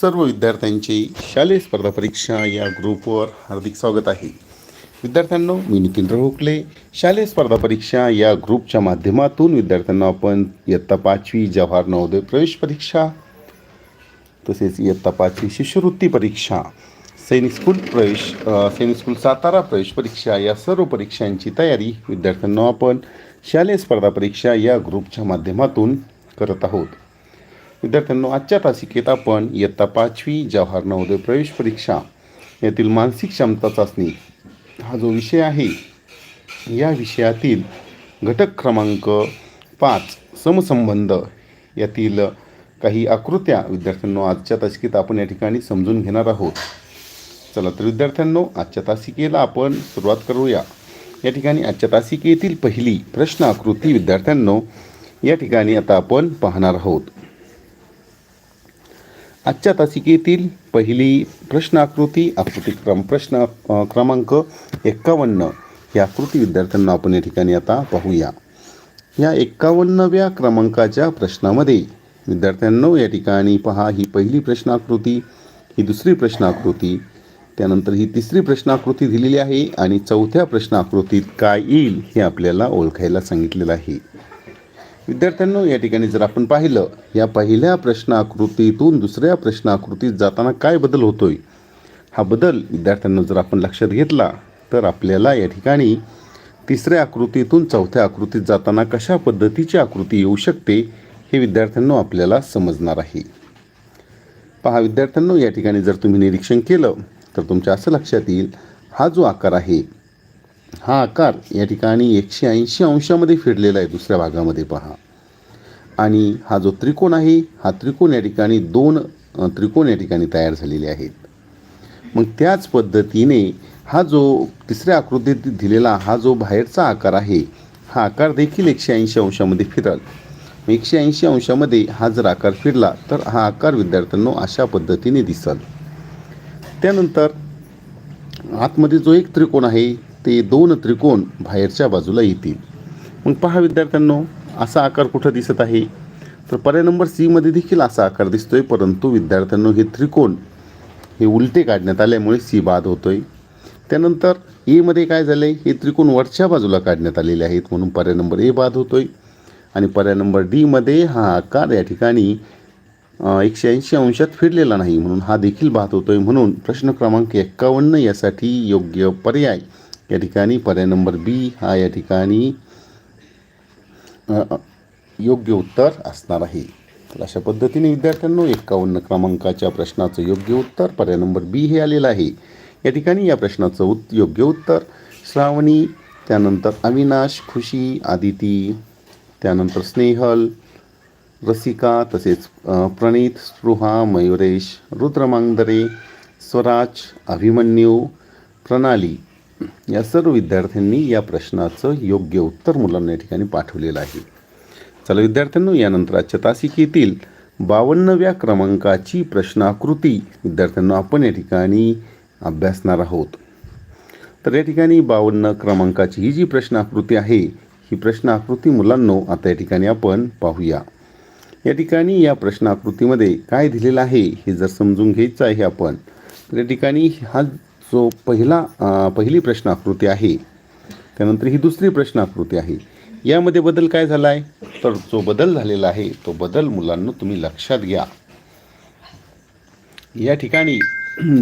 सर्व विद्यार्थ्यांची शालेय स्पर्धा परीक्षा या ग्रुपवर हार्दिक स्वागत आहे. विद्यार्थ्यांनो मी नितीन रोखले शालेय स्पर्धा परीक्षा या ग्रुपच्या माध्यमातून विद्यार्थ्यांना आपण इयत्ता पाचवी जवाहर नवोदय प्रवेश परीक्षा तसेच इयत्ता पाचवी शिष्यवृत्ती परीक्षा सैनिक स्कूल प्रवेश सैनिक स्कूल सातारा प्रवेश परीक्षा या सर्व परीक्षांची तयारी विद्यार्थ्यांना आपण शालेय स्पर्धा परीक्षा या ग्रुपच्या माध्यमातून करत आहोत. विद्यार्थ्यांनो आजच्या तासिकेत आपण इयत्ता पाचवी जवाहर नवोदय प्रवेश परीक्षा यातील मानसिक क्षमता चाचणी. हा जो विषय आहे या विषयातील घटक क्रमांक पाच समसंबंध यातील काही आकृत्या विद्यार्थ्यांनो आजच्या तासिकेत आपण या ठिकाणी समजून घेणार आहोत. चला तर विद्यार्थ्यांनो आजच्या तासिकेला आपण सुरुवात करूया. या ठिकाणी आजच्या तासिकेतील पहिली प्रश्न आकृती विद्यार्थ्यांनो या ठिकाणी आता आपण पाहणार आहोत. आजच्या तासिकेतील पहिली प्रश्न आकृती आकृती क्रम प्रश्न क्रमांक एक्कावन्न. ही आकृती विद्यार्थ्यांना आपण या ठिकाणी आता पाहूया. या एक्कावन्नव्या क्रमांकाच्या प्रश्नामध्ये विद्यार्थ्यांनो या ठिकाणी पहा ही पहिली प्रश्नाकृती ही दुसरी प्रश्नाकृती त्यानंतर ही तिसरी प्रश्नाकृती दिलेली आहे आणि चौथ्या प्रश्नाकृतीत काय येईल हे आपल्याला ओळखायला सांगितलेलं आहे. विद्यार्थ्यांनो या ठिकाणी जर आपण पाहिलं या पहिल्या प्रश्नाकृतीतून दुसऱ्या प्रश्नाकृतीत जाताना काय बदल होतोय? हा बदल विद्यार्थ्यांना जर आपण लक्षात घेतला तर आपल्याला या ठिकाणी तिसऱ्या आकृतीतून चौथ्या आकृतीत जाताना कशा पद्धतीची आकृती येऊ शकते हे विद्यार्थ्यांनो आपल्याला समजणार आहे. पहा विद्यार्थ्यांनो या ठिकाणी जर तुम्ही निरीक्षण केलं तर तुमच्या असं लक्षात येईल हा जो आकार आहे हा आकार या ठिकाणी एकशे ऐंशी अंशामध्ये फिरलेला आहे दुसऱ्या भागामध्ये पहा. आणि हा जो त्रिकोण आहे हा त्रिकोण या ठिकाणी दोन त्रिकोण या ठिकाणी तयार झालेले आहेत. मग त्याच पद्धतीने हा जो तिसऱ्या आकृतीत दिलेला हा जो बाहेरचा आकार आहे हा आकार देखील एकशे ऐंशी अंशामध्ये फिरल. एकशे ऐंशी अंशामध्ये हा जर आकार फिरला तर हा आकार विद्यार्थ्यांनो अशा पद्धतीने दिसल. त्यानंतर आतमध्ये जो एक त्रिकोण आहे ते दोन त्रिकोण बाहेरच्या बाजूला येतील. मग पहा विद्यार्थ्यांनो असा आकार कुठं दिसत आहे? तर पर्याय नंबर सीमध्ये देखील असा आकार दिसतोय परंतु विद्यार्थ्यांनो हे त्रिकोण हे उलटे काढण्यात आल्यामुळे सी बाद होतोय. त्यानंतर एमध्ये काय झालं आहे हे त्रिकोण वरच्या बाजूला काढण्यात आलेले आहेत म्हणून पर्याय नंबर ए बाद होतोय. आणि पर्याय नंबर डीमध्ये हा आकार या ठिकाणी एकशे ऐंशी अंशात फिरलेला नाही म्हणून हा देखील बाद होतोय. म्हणून प्रश्न क्रमांक एक्कावन्न यासाठी योग्य पर्याय. या ठिकाणी पर्याय नंबर बी हा या ठिकाणी योग्य उत्तर असणार आहे. तर अशा पद्धतीने विद्यार्थ्यांनो एक्कावन्न क्रमांकाच्या प्रश्नाचं योग्य उत्तर पर्याय नंबर बी हे आलेलं आहे. या ठिकाणी या प्रश्नाचं उत् योग्य उत्तर श्रावणी त्यानंतर अविनाश खुशी आदिती त्यानंतर स्नेहल रसिका तसेच प्रणीत स्पृहा मयुरेश रुद्रमांगदरे स्वराज अभिमन्यू प्रणाली या सर्व विद्यार्थ्यांनी या प्रश्नाचं योग्य उत्तर मुलांना या ठिकाणी पाठवलेलं आहे. चला विद्यार्थ्यांनो यानंतर आजच्या तासिकेतील बावन्नव्या क्रमांकाची प्रश्नाकृती विद्यार्थ्यांना आपण या ठिकाणी अभ्यासणार आहोत. तर या ठिकाणी बावन्न क्रमांकाची ही जी प्रश्नाकृती आहे ही प्रश्नाकृती मुलांनो आता या ठिकाणी आपण पाहूया. या ठिकाणी या प्रश्नाकृतीमध्ये काय दिलेलं आहे हे जर समजून घ्यायचं आहे आपण तर या ठिकाणी हा जो पहिला पहिली प्रश्नाकृती आहे त्यानंतर ही दुसरी प्रश्नाकृती आहे. यामध्ये बदल काय झाला आहे तर जो बदल झालेला आहे तो बदल मुलांना तुम्ही लक्षात घ्या. या ठिकाणी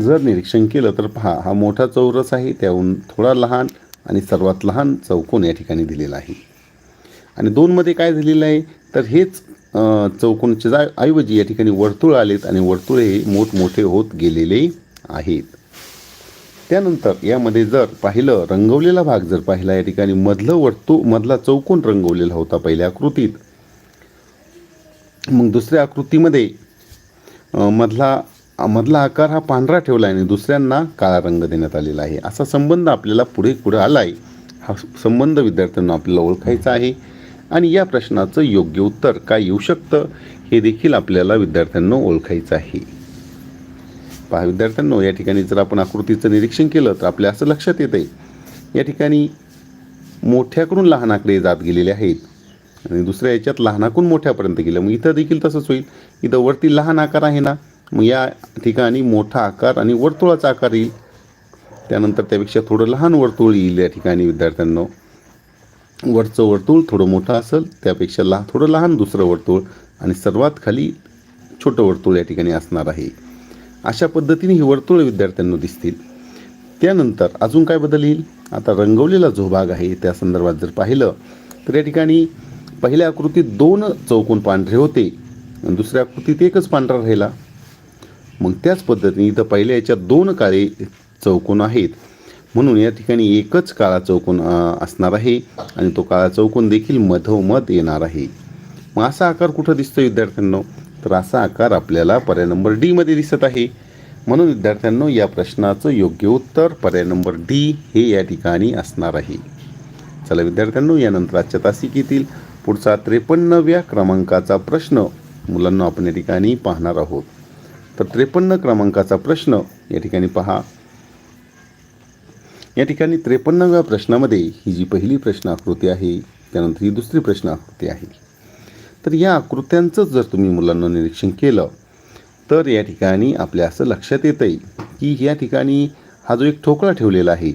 जर निरीक्षण केलं तर पहा हा मोठा चौरस आहे त्याहून थोडा लहान आणि सर्वात लहान चौकोन या ठिकाणी दिलेला आहे. आणि दोनमध्ये काय दिलेलं आहे? तर हेच चौकोनच्या ऐवजी या ठिकाणी वर्तुळ आलेत आणि वर्तुळ हे मोठमोठे होत गेलेले आहेत. त्यानंतर यामध्ये जर पाहिलं रंगवलेला भाग जर पाहिला या ठिकाणी मधलं वर्तू मधला चौकोन रंगवलेला होता पहिल्या आकृतीत. मग दुसऱ्या आकृतीमध्ये मधला मधला आकार हा पांढरा ठेवला आहे आणि दुसऱ्यांना काळा रंग देण्यात आलेला आहे. असा संबंध आपल्याला पुढे पुढे आला आहे हा संबंध विद्यार्थ्यांना आपल्याला ओळखायचा आहे. आणि या प्रश्नाचं योग्य उत्तर काय येऊ शकतं हे देखील आपल्याला विद्यार्थ्यांना ओळखायचं आहे. पहा विद्यार्थ्यांनो या ठिकाणी जर आपण आकृतीचं निरीक्षण केलं तर आपल्या असं लक्षात येतं आहे या ठिकाणी मोठ्याकडून लहानाकडे जात गेलेले आहेत आणि दुसऱ्या याच्यात लहानाकडून मोठ्यापर्यंत गेलं. मग इथं देखील तसंच होईल. इथं वरती लहान आकार आहे ना मग या ठिकाणी मोठा आकार आणि वर्तुळाचा आकार येईल. त्यानंतर त्यापेक्षा थोडं लहान वर्तुळ येईल या ठिकाणी विद्यार्थ्यांना. वरचं वर्तुळ थोडं मोठं असेल त्यापेक्षा ला थोडं लहान दुसरं वर्तुळ आणि सर्वात खाली छोटं वर्तुळ या ठिकाणी असणार आहे. अशा पद्धतीने ही वर्तुळ विद्यार्थ्यांना दिसतील. त्यानंतर अजून काय बदल येईल? आता रंगवलेला जो भाग आहे त्या संदर्भात जर पाहिलं तर या ठिकाणी पहिल्या आकृतीत दोन चौकोन पांढरे होते दुसऱ्या आकृतीत एकच पांढरा राहिला. मग त्याच पद्धतीने इथं पहिल्या याच्या दोन काळे चौकोन आहेत. म्हणून या ठिकाणी एकच काळा चौकोन असणार आहे आणि तो काळा चौकोन देखील मधोमध येणार आहे. मग असा आकार कुठं दिसतो विद्यार्थ्यांना? तर असा आकार आपल्याला पर्याय नंबर डीमध्ये दिसत आहे. म्हणून विद्यार्थ्यांनो या प्रश्नाचं योग्य उत्तर पर्याय नंबर डी हे या ठिकाणी असणार आहे. चला विद्यार्थ्यांनो यानंतर आजच्या तासिकेतील पुढचा त्रेपन्नव्या क्रमांकाचा प्रश्न मुलांना आपण या ठिकाणी पाहणार आहोत. तर त्रेपन्न क्रमांकाचा प्रश्न या ठिकाणी पहा. या ठिकाणी त्रेपन्नव्या प्रश्नामध्ये ही जी पहिली प्रश्न आकृती आहे त्यानंतर ही दुसरी प्रश्न आकृती आहे. तर या आकृत्यांचं जर तुम्ही मुलांना निरीक्षण केलं तर या ठिकाणी आपल्या असं लक्षात येतं आहे की या ठिकाणी हा जो एक ठोकळा ठेवलेला आहे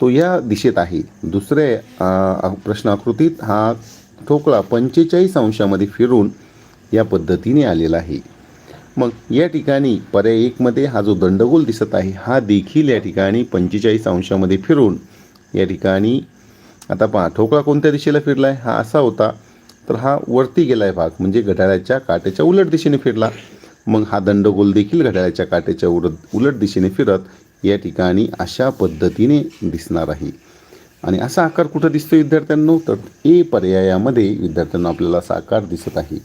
तो या दिशेत आहे. दुसऱ्या प्रश्न आकृतीत हा ठोकळा पंचेचाळीस अंशामध्ये फिरून या पद्धतीने आलेला आहे. मग या ठिकाणी पर्याय एकमध्ये हा जो दंडगोल दिसत आहे हा देखील या ठिकाणी पंचेचाळीस अंशामध्ये फिरून या ठिकाणी आता पहा ठोकळा कोणत्या दिशेला फिरला आहे हा असा होता. तर हा वरती गेला आहे भाग म्हणजे घड्याळाच्या काट्याच्या उलट दिशेने फिरला. मग हा दंडगोल देखील घड्याळाच्या काट्याच्या उलट उलट दिशेने फिरत या ठिकाणी अशा पद्धतीने दिसणार आहे. आणि असा आकार कुठं दिसतो विद्यार्थ्यांनो? तर ए पर्यायामध्ये विद्यार्थ्यांना आपल्याला असा आकार दिसत आहे.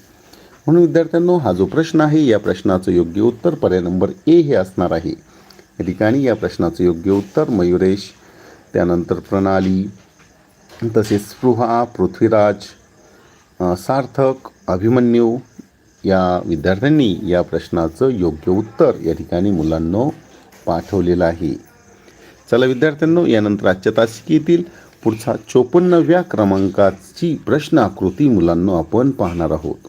म्हणून विद्यार्थ्यांनो हा जो प्रश्न आहे या प्रश्नाचं योग्य उत्तर पर्याय नंबर ए हे असणार आहे. या ठिकाणी या प्रश्नाचं योग्य उत्तर मयुरेश त्यानंतर प्रणाली तसेच स्पृहा पृथ्वीराज सार्थक अभिमन्यू या विद्यार्थ्यांनी या प्रश्नाचं योग्य उत्तर या ठिकाणी मुलांना पाठवलेलं आहे. चला विद्यार्थ्यांनो यानंतर आजच्या तासिकेतील पुढचा चोपन्नव्या क्रमांकाची प्रश्न आकृती मुलांना आपण पाहणार आहोत.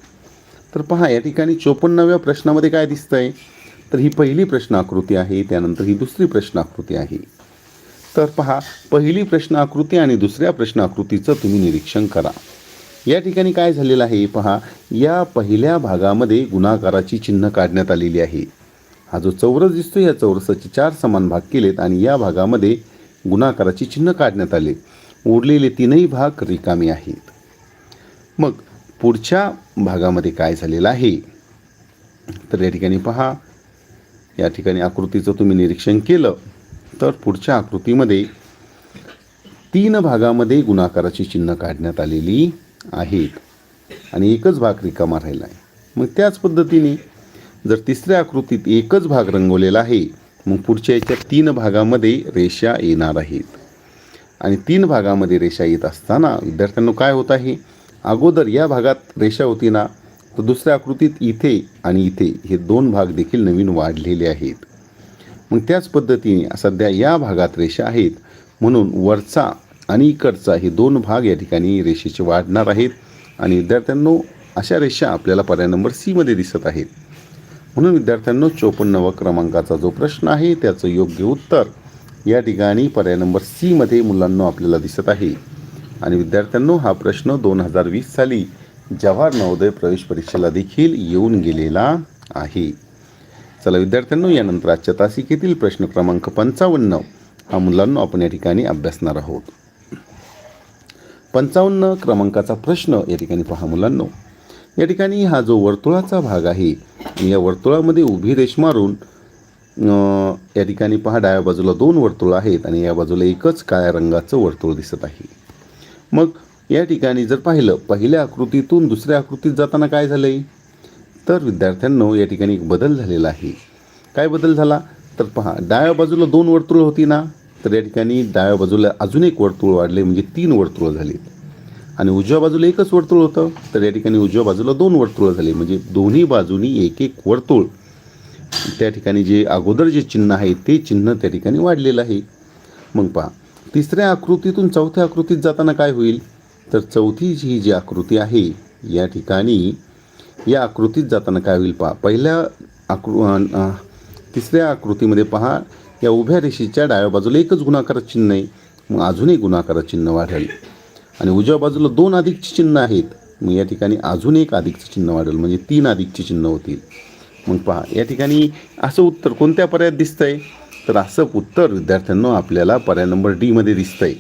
तर पहा या ठिकाणी चोपन्नव्या प्रश्नामध्ये काय दिसतंय? तर ही पहिली प्रश्न आकृती आहे त्यानंतर ही दुसरी प्रश्न आकृती आहे. तर पहा पहिली प्रश्न आकृती आणि दुसऱ्या प्रश्नाकृतीचं तुम्ही निरीक्षण करा. या ठिकाणी काय झालेलं आहे? पहा या पहिल्या भागामध्ये गुणाकाराची चिन्ह काढण्यात आलेली आहे. हा जो चौरस दिसतो या चौरसाचे चार समान भाग केलेत आणि या भागामध्ये गुणाकाराची चिन्ह काढण्यात आले. उरलेले तीनही भाग रिकामी आहेत. मग पुढच्या भागामध्ये काय झालेलं आहे? तर या ठिकाणी पहा या ठिकाणी आकृतीचं तुम्ही निरीक्षण केलं तर पुढच्या आकृतीमध्ये तीन भागामध्ये गुणाकाराची चिन्ह काढण्यात आलेली आहेत. आणि एकच भाग रिकामा राहिला आहे मग त्याच पद्धतीने जर तिसऱ्या आकृतीत एकच भाग रंगवलेला आहे मग पुढच्या याच्या तीन भागामध्ये रेषा येणार आहेत. आणि तीन भागामध्ये रेषा येत असताना विद्यार्थ्यांना काय होत आहे? अगोदर या भागात रेषा होती ना तर दुसऱ्या आकृतीत इथे आणि इथे हे दोन भाग देखील नवीन वाढलेले आहेत. मग त्याच पद्धतीने सध्या या भागात रेषा आहेत म्हणून वरचा आणि इकडचा हे दोन भाग या ठिकाणी रेषेचे वाढणार आहेत. आणि विद्यार्थ्यांनो अशा रेषा आपल्याला पर्याय नंबर सीमध्ये दिसत आहेत. म्हणून विद्यार्थ्यांनो चोपन्नव क्रमांकाचा जो प्रश्न आहे त्याचं योग्य उत्तर या ठिकाणी पर्याय नंबर सीमध्ये मुलांना आपल्याला दिसत आहे. आणि विद्यार्थ्यांनो हा प्रश्न दोन हजार वीस साली जवाहर नवोदय प्रवेश परीक्षेला देखील येऊन गेलेला आहे. चला विद्यार्थ्यांनो यानंतर आजच्या तासिकेतील प्रश्न क्रमांक पंचावन्न हा मुलांना आपण या ठिकाणी अभ्यासणार आहोत. पंचावन्न क्रमांकाचा प्रश्न या ठिकाणी पहा मुलांनो. या ठिकाणी हा जो वर्तुळाचा भाग आहे या वर्तुळामध्ये उभी रेष मारून या ठिकाणी पहा डाव्या बाजूला दोन वर्तुळ आहेत आणि या बाजूला एकच काळ्या रंगाचं वर्तुळ दिसत आहे. मग या ठिकाणी जर पाहिलं पहिल्या आकृतीतून दुसऱ्या आकृतीत जाताना काय झालं आहे तर विद्यार्थ्यांनो या ठिकाणी एक बदल झालेला आहे. काय बदल झाला? तर पहा डाव्या बाजूला दोन वर्तुळ होती ना? तर या ठिकाणी डाव्या बाजूला अजून एक वर्तुळ वाढले म्हणजे तीन वर्तुळं झाली. आणि उजव्या बाजूला एकच वर्तुळ होतं तर या ठिकाणी उजव्या बाजूला दोन वर्तुळं झाले म्हणजे दोन्ही बाजूनी एक एक वर्तुळ. त्या ठिकाणी जे अगोदर जे चिन्ह आहे ते चिन्ह त्या ठिकाणी वाढलेलं आहे. मग पहा तिसऱ्या आकृतीतून चौथ्या आकृतीत जाताना काय होईल? तर चौथी ही जी आकृती आहे या ठिकाणी या आकृतीत जाताना काय होईल पहा पहिल्या आकृ तिसऱ्या आकृतीमध्ये पहा या उभ्या रेषेच्या डाव्या बाजूला एकच गुणाकार चिन्ह आहे. मग अजूनही गुणाकार चिन्ह वाढेल. आणि उजव्या बाजूला दोन अधिकची चिन्ह आहेत. मग या ठिकाणी अजून एक अधिकचं चिन्ह वाढेल. म्हणजे तीन अधिकची चिन्ह होतील. मग पहा या ठिकाणी असं उत्तर कोणत्या पर्यायात दिसतंय? तर असं उत्तर विद्यार्थ्यांना आपल्याला पर्याय नंबर डीमध्ये दिसतंय.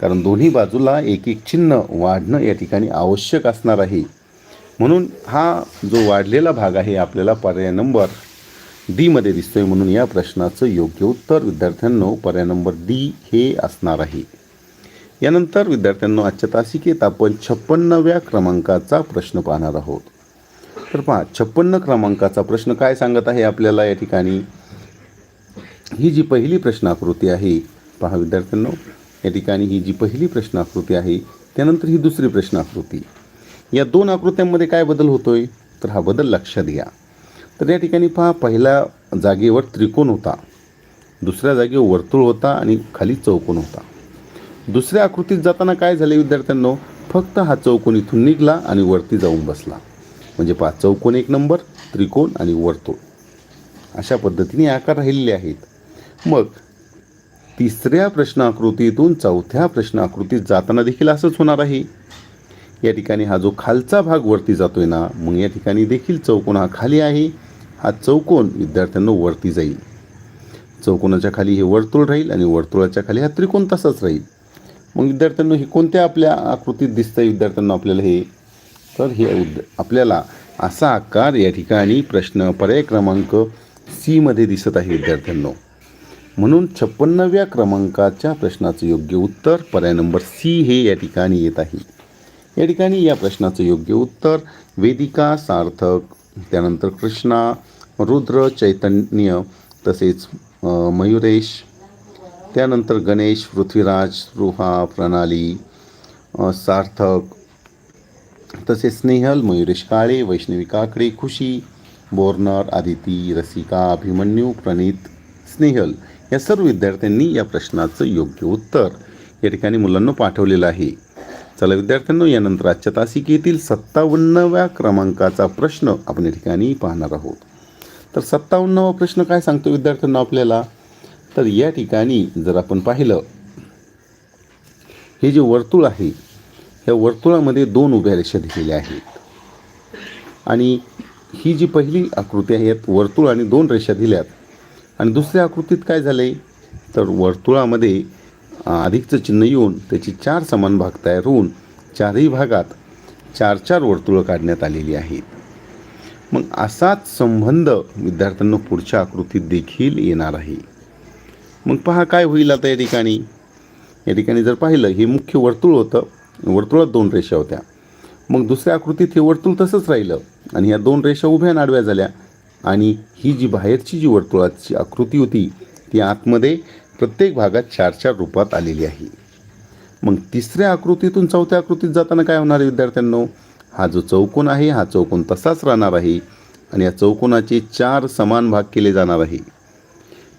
कारण दोन्ही बाजूला एक एक चिन्ह वाढणं या ठिकाणी आवश्यक असणार आहे. म्हणून हा जो वाढलेला भाग आहे आपल्याला पर्याय नंबर डीमध्ये दिसतोय म्हणून या प्रश्नाचं योग्य उत्तर. विद्यार्थ्यांनो पर्याय नंबर डी हे असणार आहे. यानंतर विद्यार्थ्यांनो आजच्या तासिकेत आपण छप्पन्नव्या क्रमांकाचा प्रश्न पाहणार आहोत. तर पहा छप्पन्न क्रमांकाचा प्रश्न काय सांगत आहे आपल्याला या ठिकाणी? ही जी पहिली प्रश्नाकृती आहे पहा विद्यार्थ्यांनो या ठिकाणी ही जी पहिली प्रश्नाकृती आहे त्यानंतर ही दुसरी प्रश्नाकृती. या दोन आकृत्यांमध्ये काय बदल होतोय? तर हा बदल लक्षात घ्या. तर या ठिकाणी पहा पहिल्या जागेवर त्रिकोण होता. दुसऱ्या जागेवर वर्तुळ होता आणि खाली चौकोन होता. दुसऱ्या आकृतीत जाताना काय झाले विद्यार्थ्यांनो? फक्त हा चौकोन इथून निघला आणि वरती जाऊन बसला. म्हणजे पहा चौकोन एक नंबर त्रिकोण आणि वर्तुळ. अशा पद्धतीने आकार राहिलेले आहेत. मग तिसऱ्या प्रश्न आकृतीतून चौथ्या प्रश्न आकृतीत जाताना देखील असंच होणार आहे. या ठिकाणी हा जो खालचा भाग वरती जातोय ना मग या ठिकाणी देखील चौकोन हा खाली आहे. हा चौकोन विद्यार्थ्यांना वरती जाईल. चौकोनाच्या खाली हे वर्तुळ राहील आणि वर्तुळाच्या खाली हा त्रिकोण तसाच राहील. मग विद्यार्थ्यांना हे कोणत्या आपल्या आकृतीत दिसतं आहे विद्यार्थ्यांना आपल्याला हे? तर हे उद आपल्याला असा आकार या ठिकाणी प्रश्न पर्याय क्रमांक सीमध्ये दिसत आहे विद्यार्थ्यांनो. म्हणून छप्पन्नव्या क्रमांकाच्या प्रश्नाचं योग्य उत्तर पर्याय नंबर सी हे या ठिकाणी येत आहे. या ठिकाणी या प्रश्नाचं योग्य उत्तर वेदिका सार्थक त्यानंतर कृष्णा रुद्र चैतन्य तसेच मयुरेश त्यानंतर गणेश पृथ्वीराज स्पृहा प्रणाली सार्थक तसेच स्नेहल मयुरेश काळे वैष्णवी काकडे खुशी बोर्नर आदिती रसिका अभिमन्यू प्रणित स्नेहल या सर्व विद्यार्थ्यांनी या प्रश्नाचं योग्य उत्तर या ठिकाणी मुलांना पाठवलेलं आहे. चला विद्यार्थ्यांनो यानंतर आजच्या तासिकेतील सत्तावन्नव्या क्रमांकाचा प्रश्न आपण या ठिकाणी पाहणार आहोत. तर सत्तावन्नावा प्रश्न काय सांगतो विद्यार्थ्यांना आपल्याला? तर या ठिकाणी जर आपण पाहिलं हे जे वर्तुळ आहे या वर्तुळामध्ये दोन उभ्या रेषा दिलेल्या आहेत. आणि ही जी पहिली आकृती आहे यात वर्तुळ आणि दोन रेषा दिल्यात. आणि दुसऱ्या आकृतीत काय झाले तर वर्तुळामध्ये अधिकचं चिन्ह येऊन त्याची चार समान भाग तयार होऊन चारही भागात चार चार वर्तुळं काढण्यात आलेली आहेत. मग असाच संबंध विद्यार्थ्यांना पुढच्या आकृतीत देखील येणार आहे. मग पहा काय होईल आता या ठिकाणी. या ठिकाणी जर पाहिलं हे मुख्य वर्तुळ होतं. वर्तुळात दोन रेषा होत्या. मग दुसऱ्या आकृतीत हे वर्तुळ तसंच राहिलं आणि या दोन रेषा उभ्या नाडव्या झाल्या. आणि ही जी बाहेरची जी वर्तुळाची आकृती होती ती आतमध्ये प्रत्येक भागात चार चार रूपात आलेली आहे. मग तिसऱ्या आकृतीतून चौथ्या आकृतीत जाताना काय होणार आहे विद्यार्थ्यांनो? हा जो चौकोन आहे हा चौकोन तसाच राहणार आहे आणि या चौकोनाचे चार समान भाग केले जाणार आहे.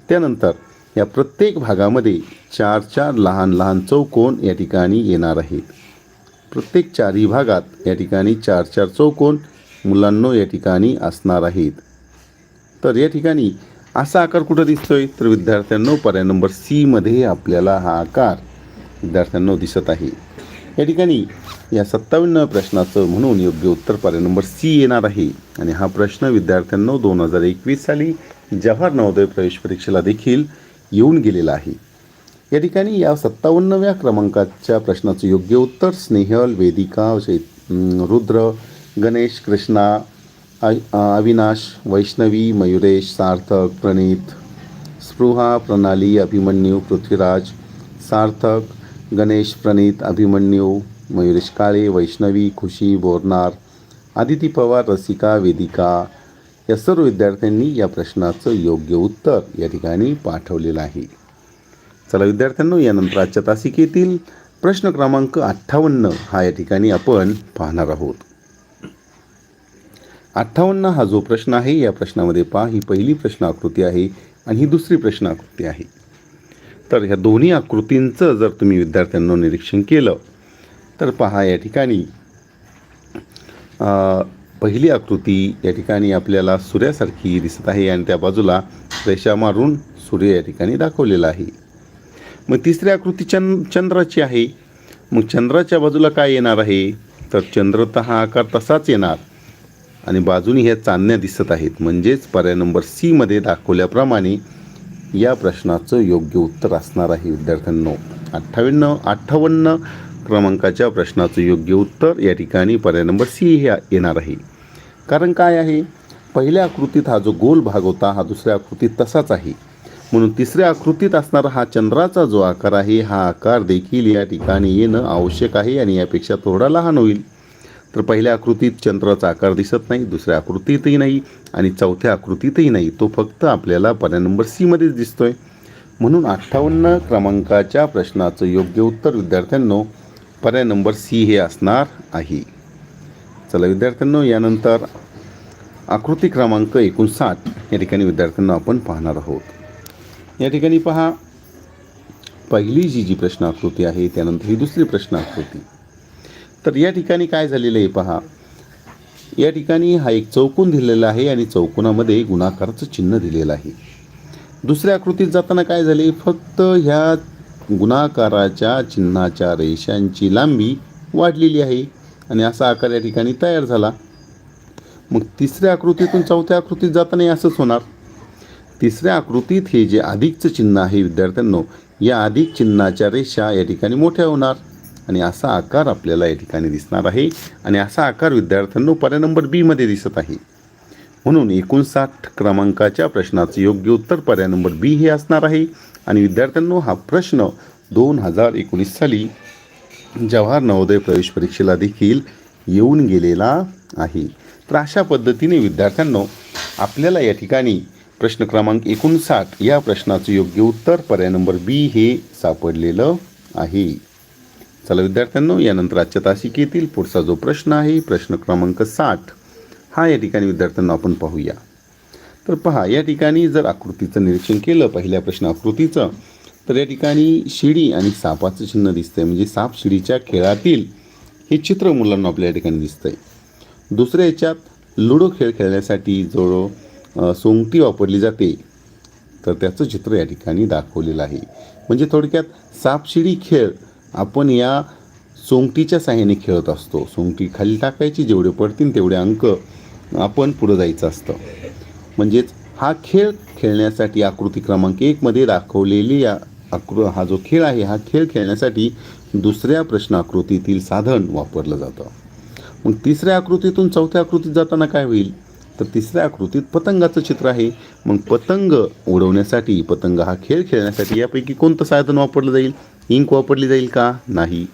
त्यानंतर या प्रत्येक भागामध्ये चार चार लहान लहान चौकोन या ठिकाणी येणार आहेत. प्रत्येक चारही भागात या ठिकाणी चार चार चौकोन मुलांनो या ठिकाणी असणार आहेत. तर या ठिकाणी असा आकार कुठं दिसतोय? तर विद्यार्थ्यांनो पर्याय नंबर सीमध्ये आपल्याला हा आकार विद्यार्थ्यांनो दिसत आहे. या ठिकाणी या सत्तावन्न प्रश्नाचं म्हणून योग्य उत्तर पर्याय नंबर सी येणार आहे. आणि हा प्रश्न विद्यार्थ्यांना दोन हजार एकवीस साली जवाहर नवोदय प्रवेश परीक्षेला देखील येऊन गेलेला आहे. या ठिकाणी या सत्तावन्नव्या क्रमांकाच्या प्रश्नाचं योग्य उत्तर स्नेहल वेदिका शै रुद्र गणेश कृष्णा अविनाश वैष्णवी मयुरेश सार्थक प्रणीत स्पृहा प्रणाली अभिमन्यू पृथ्वीराज सार्थक गणेश प्रणीत अभिमन्यू मयुरेश काळे वैष्णवी खुशी बोरनार आदिती पवार रसिका वेदिका या सर्व विद्यार्थ्यांनी या प्रश्नाचं योग्य उत्तर या ठिकाणी पाठवलेलं आहे. चला विद्यार्थ्यांनो यानंतर आजच्या तासिकेतील प्रश्न क्रमांक अठ्ठावन्न हा या ठिकाणी आपण पाहणार आहोत. अठ्ठावन्न हा जो प्रश्न आहे या प्रश्नामध्ये पहा ही पहिली प्रश्न आकृती आहे आणि ही दुसरी प्रश्न आकृती आहे. तर ह्या दोन्ही आकृतींचं जर तुम्ही विद्यार्थ्यांना निरीक्षण केलं तर पहा या ठिकाणी पहिली आकृती या ठिकाणी आपल्याला सूर्यासारखी दिसत आहे आणि त्या बाजूला रेषा मारून सूर्य या ठिकाणी दाखवलेला आहे. मग तिसरी आकृती चंद चंद्राची आहे. मग चंद्राच्या बाजूला काय येणार आहे? तर चंद्र तर हा आकार तसाच येणार. आणि बाजूनी ह्या चांदण्या दिसत आहेत. म्हणजेच पर्याय नंबर सीमध्ये दाखवल्याप्रमाणे या प्रश्नाचं योग्य उत्तर असणार आहे विद्यार्थ्यांनो. अठ्ठावन्न अठ्ठावन्न क्रमांकाच्या प्रश्नाचं योग्य उत्तर या ठिकाणी पर्याय नंबर सी हे येणार आहे. कारण काय आहे? पहिल्या आकृतीत हा जो गोल भाग होता हा दुसऱ्या आकृतीत तसाच आहे. म्हणून तिसऱ्या आकृतीत असणारा हा चंद्राचा जो आकार आहे हा आकार देखील या ठिकाणी येणं आवश्यक आहे आणि यापेक्षा थोडा लहान होईल. तर पहिल्या आकृतीत चंद्राचा आकार दिसत नाही दुसऱ्या आकृतीतही नाही आणि चौथ्या आकृतीतही नाही. तो फक्त आपल्याला पर्याय नंबर सीमध्येच दिसतोय. म्हणून अठ्ठावन्न क्रमांकाच्या प्रश्नाचं योग्य उत्तर विद्यार्थ्यांनो पर्याय नंबर सी हे असणार आहे. चला विद्यार्थ्यांनो यानंतर आकृती क्रमांक एकोणसाठ या ठिकाणी विद्यार्थ्यांना आपण पाहणार आहोत. या ठिकाणी पहा पहिली जी जी प्रश्न आकृती आहे त्यानंतर ही दुसरी प्रश्न आकृती तर या ठिकाणी काय झालेलं आहे पहा या ठिकाणी हा एक चौकोन दिलेला आहे आणि चौकोनामध्ये गुणाकाराचं चिन्ह दिलेलं आहे. दुसऱ्या आकृतीत जाताना काय झाले फक्त ह्या गुणाकाराच्या चिन्हाच्या रेषांची लांबी वाढलेली आहे. आणि असा आकार या ठिकाणी तयार झाला. मग तिसऱ्या आकृतीतून चौथ्या आकृतीत जाताना असंच होणार. तिसऱ्या आकृतीत हे जे अधिकचं चिन्ह आहे विद्यार्थ्यांनो या अधिक चिन्हाच्या रेषा या ठिकाणी मोठ्या होणार. आणि असा आकार आपल्याला या ठिकाणी दिसणार आहे. आणि असा आकार विद्यार्थ्यांनो पर्याय नंबर बीमध्ये दिसत आहे. म्हणून एकोणसाठ क्रमांकाच्या प्रश्नाचं योग्य उत्तर पर्याय नंबर बी हे असणार आहे. आणि विद्यार्थ्यांनो हा प्रश्न दोन हजार एकोणीस साली जवाहर नवोदय प्रवेश परीक्षेला देखील येऊन गेलेला आहे. तर अशा पद्धतीने विद्यार्थ्यांनो आपल्याला या ठिकाणी प्रश्न क्रमांक एकोणसाठ या प्रश्नाचं योग्य उत्तर पर्याय नंबर बी हे सापडलेलं आहे. चला विद्यार्थ्यांनो यानंतर आजच्या तासिकेतील पुढचा जो प्रश्न आहे प्रश्न क्रमांक साठ हा या ठिकाणी विद्यार्थ्यांना आपण पाहूया. तर पहा या ठिकाणी जर आकृतीचं निरीक्षण केलं पहिल्या प्रश्न आकृतीचं तर या ठिकाणी शिडी आणि सापाचं चिन्ह दिसतंय. म्हणजे साप शिडीच्या खेळातील हे चित्र मुलांना आपल्या या ठिकाणी दिसतंय. दुसऱ्या याच्यात लुडो खेळ खेळण्यासाठी जो सोंगटी वापरली जाते तर त्याचं चित्र या ठिकाणी दाखवलेलं आहे. म्हणजे थोडक्यात सापशिडी खेळ आपण या सोंगटीच्या साह्याने खेळत असतो. सोंगटी खाली टाकायची जेवढे पडतील तेवढे अंक आपण पुढं जायचं असतं. म्हणजेच हा खेळ खेळण्यासाठी आकृती क्रमांक एकमध्ये दाखवलेली या आकृ हा जो खेळ आहे हा खेळ खेळण्यासाठी दुसऱ्या प्रश्न आकृतीतील साधन वापरलं जातं. मग तिसऱ्या आकृतीतून चौथ्या आकृतीत जाताना काय होईल? तर तिसऱ्या आकृतीत पतंगाचं चित्र आहे. मग पतंग उडवण्यासाठी पतंग हा खेळ खेळण्यासाठी यापैकी कोणतं साधन वापरलं जाईल? इंक वापरली जाईल का? नाही.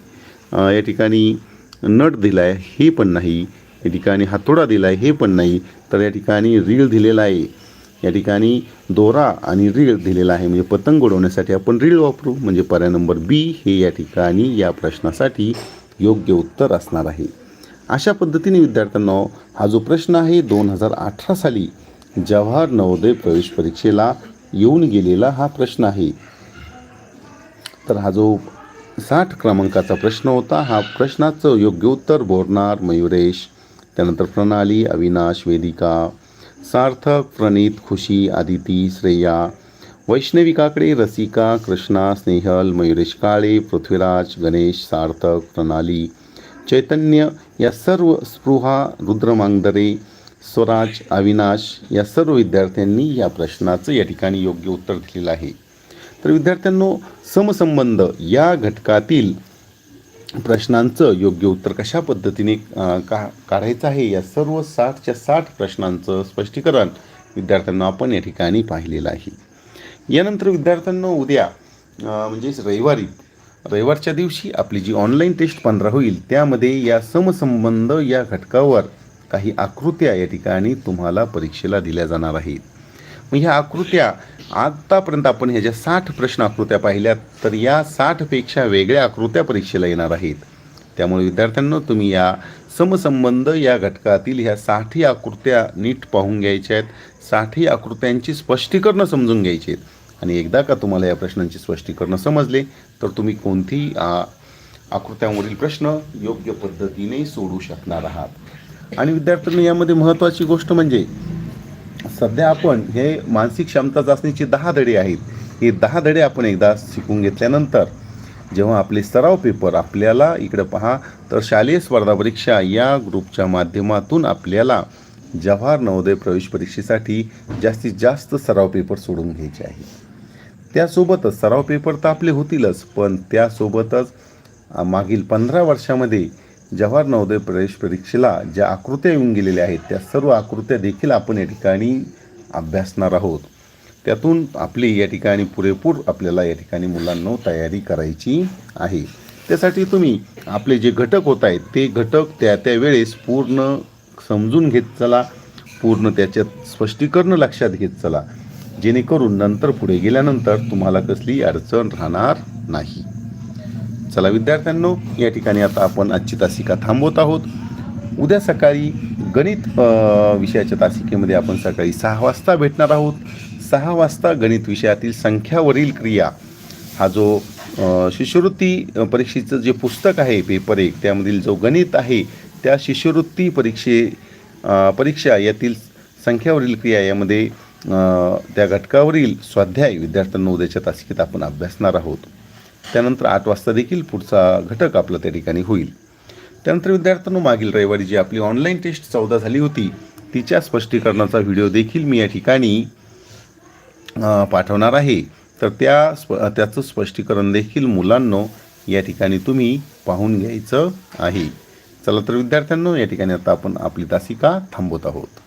या ठिकाणी नट दिला आहे हे पण नाही. या ठिकाणी हातोडा दिला आहे हे पण नाही. तर या ठिकाणी रीळ दिलेला आहे. या ठिकाणी दोरा आणि रीळ दिलेला आहे. म्हणजे पतंग उडवण्यासाठी आपण रीळ वापरू. म्हणजे पर्याय नंबर बी हे या ठिकाणी या प्रश्नासाठी योग्य उत्तर असणार आहे. अशा पद्धतीने विद्यार्थ्यांना हा जो प्रश्न आहे दोन हजार अठरा साली जवाहर नवोदय प्रवेश परीक्षेला येऊन गेलेला हा प्रश्न आहे. तर हा जो साठ क्रमांकाचा प्रश्न होता हा प्रश्नाचं योग्य उत्तर बोरणार मयुरेश त्यानंतर प्रणाली अविनाश वेदिका सार्थक प्रणित खुशी आदिती श्रेया वैष्णविकाकडे रसिका कृष्णा स्नेहल मयुरेश काळे पृथ्वीराज गणेश सार्थक प्रणाली चैतन्य या सर्व स्पृहा रुद्रमांगदरे स्वराज अविनाश या सर्व विद्यार्थ्यांनी या प्रश्नाचं या ठिकाणी योग्य उत्तर दिलेलं आहे. तर विद्यार्थ्यांनो समसंबंध या घटकातील प्रश्नांचं योग्य उत्तर कशा पद्धतीने का काढायचं आहे? या सर्व साठच्या साठ प्रश्नांचं स्पष्टीकरण विद्यार्थ्यांना आपण या ठिकाणी पाहिलेलं आहे. यानंतर विद्यार्थ्यांना उद्या म्हणजेच रविवारी रविवारच्या दिवशी आपली जी ऑनलाईन टेस्ट पंधरा होईल त्यामध्ये या समसंबंध या घटकावर काही आकृत्या या ठिकाणी तुम्हाला परीक्षेला दिल्या जाणार आहेत. मग ह्या आकृत्या आत्तापर्यंत आपण ह्याच्या साठ प्रश्न आकृत्या पाहिल्यात तर या साठपेक्षा वेगळ्या आकृत्या परीक्षेला येणार आहेत. त्यामुळे विद्यार्थ्यांना तुम्ही या समसंबंध या घटकातील ह्या साठी आकृत्या नीट पाहून घ्यायच्या आहेत. साठी आकृत्यांची स्पष्टीकरणं समजून घ्यायची आहेत. आणि एकदा का तुम्हाला या प्रश्नांची स्पष्टीकरणं समजले तर तुम्ही कोणतीही आकृत्यांवरील प्रश्न योग्य पद्धतीने सोडू शकणार आहात. आणि विद्यार्थ्यांनी यामध्ये महत्त्वाची गोष्ट म्हणजे सध्या आपण हे मानसिक क्षमता चाचणीची दहा धडे आहेत. हे दहा धडे आपण एकदा शिकून घेतल्यानंतर जेव्हा आपले सराव पेपर आपल्याला इकडं पहा तर शालेय स्पर्धा परीक्षा या ग्रुपच्या माध्यमातून आपल्याला जवाहर नवोदय प्रवेश परीक्षेसाठी जास्तीत जास्त सराव पेपर सोडून घ्यायचे आहे. त्यासोबतच सराव पेपर तर आपले होतीलच पण त्यासोबतच मागील पंधरा वर्षामध्ये जवाहर नवोदय प्रवेश परीक्षेला ज्या आकृत्या येऊन गेलेल्या आहेत त्या सर्व आकृत्या देखील आपण या ठिकाणी अभ्यासणार आहोत. त्यातून आपली या ठिकाणी पुरेपूर आपल्याला या ठिकाणी मुलांना तयारी करायची आहे. त्यासाठी तुम्ही आपले जे घटक होत आहेत ते घटक त्या त्या वेळेस पूर्ण समजून घेत चला. पूर्ण त्याच्यात स्पष्टीकरण लक्षात घेत चला. जेणेकरून नंतर पुढे गेल्यानंतर तुम्हाला कसली अडचण राहणार नाही. चला विद्यार्थ्यांनो या ठिकाणी आता आपण आजची तासिका थांबवत आहोत. उद्या सकाळी गणित विषयाच्या तासिकेमध्ये आपण सकाळी सहा वाजता भेटणार आहोत. सहा वाजता गणित विषयातील संख्यावरील क्रिया हा जो शिष्यवृत्ती परीक्षेचं जे पुस्तक आहे पेपर एक त्यामधील जो गणित आहे त्या शिष्यवृत्ती परीक्षे परीक्षा यातील संख्यावरील क्रिया यामध्ये त्या घटकावरील स्वाध्याय विद्यार्थ्यांना उद्याच्या तासिकेत आपण अभ्यासणार आहोत. त्यानंतर आठ वाजता देखील पुढचा घटक आपला त्या ठिकाणी होईल. त्यानंतर विद्यार्थ्यांनो मागील रविवारी जी आपली ऑनलाईन टेस्ट चौदा झाली होती तिच्या स्पष्टीकरणाचा व्हिडिओ देखील मी या ठिकाणी पाठवणार आहे. तर त्या स्प त्याचं स्पष्टीकरण देखील मुलांनो या ठिकाणी तुम्ही पाहून घ्यायचं आहे. चला तर विद्यार्थ्यांनो या ठिकाणी आता आपण आपली तासिका थांबवत आहोत.